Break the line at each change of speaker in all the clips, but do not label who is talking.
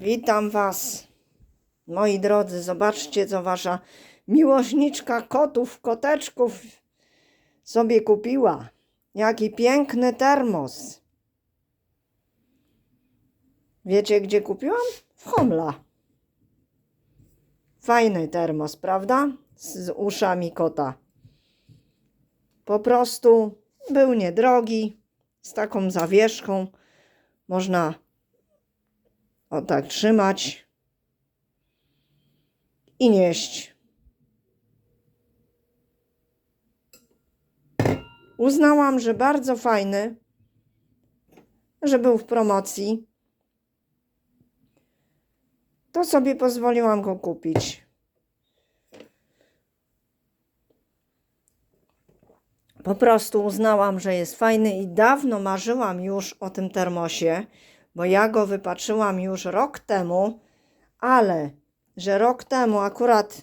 Witam Was, moi drodzy. Zobaczcie, co Wasza miłośniczka kotów, koteczków sobie kupiła. Jaki piękny termos. Wiecie, gdzie kupiłam? W Homla. Fajny termos, prawda? Z, z uszami kota. Po prostu był niedrogi, z taką zawieszką. Można o tak trzymać i nieść. Uznałam, że bardzo fajny, że był w promocji. To sobie pozwoliłam go kupić. Po prostu uznałam, że jest fajny i dawno marzyłam już o tym termosie, bo ja go wypatrzyłam już rok temu, ale że rok temu akurat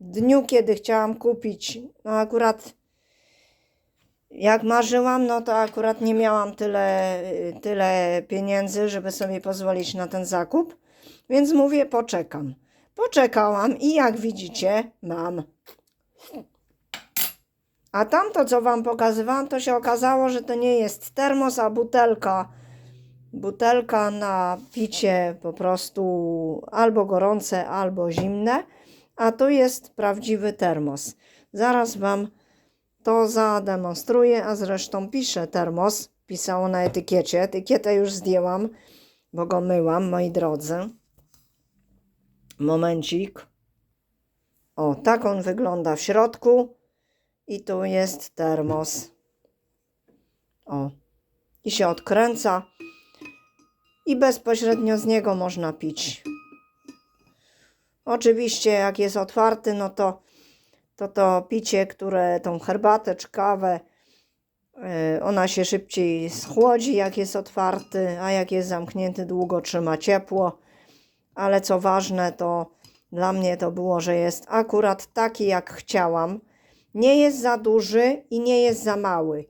w dniu, kiedy chciałam kupić, no akurat jak marzyłam, no to akurat nie miałam tyle, tyle pieniędzy, żeby sobie pozwolić na ten zakup, więc mówię, poczekam. Poczekałam i jak widzicie, mam. A tamto, co Wam pokazywałam, to się okazało, że to nie jest termos, a butelka. Butelka na picie po prostu albo gorące, albo zimne. A tu jest prawdziwy termos. Zaraz Wam to zademonstruję, a zresztą piszę termos. Pisało na etykiecie. Etykietę już zdjęłam, bo go myłam, moi drodzy. Momencik. O, tak on wygląda w środku. I tu jest termos. O. I się odkręca. I bezpośrednio z niego można pić. Oczywiście, jak jest otwarty, no to to, to picie, które tą herbatę czy kawę, yy, ona się szybciej schłodzi, jak jest otwarty, a jak jest zamknięty, długo trzyma ciepło. Ale co ważne, to dla mnie to było, że jest akurat taki, jak chciałam nie jest za duży i nie jest za mały.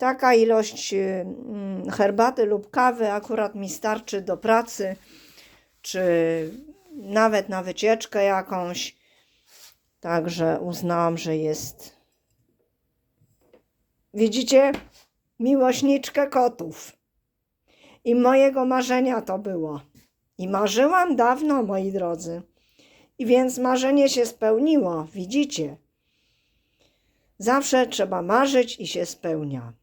Taka ilość mm, herbaty lub kawy akurat mi starczy do pracy, czy nawet na wycieczkę jakąś. Także uznałam, że jest. Widzicie? Miłośniczkę kotów. I mojego marzenia to było. I marzyłam dawno, moi drodzy. I więc marzenie się spełniło, widzicie? Zawsze trzeba marzyć i się spełnia.